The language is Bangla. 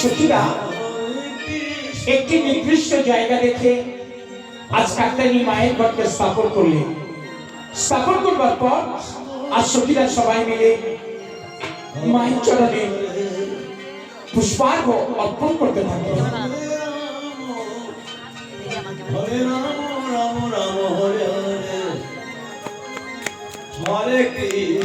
সখীরা একটি নির্দিষ্ট জায়গা দেখে আজ কাকতানি মায়ের ঘরকে স্থাপন করলেন। স্থাপন করবার পর আজ সখীরা সবাই মিলে মায়ের চরণে পুষ্পার্ঘ অর্পণ করতে থাকে হরে রাম রাম রাম, হরে হরে। হরে কৃষ্ণ।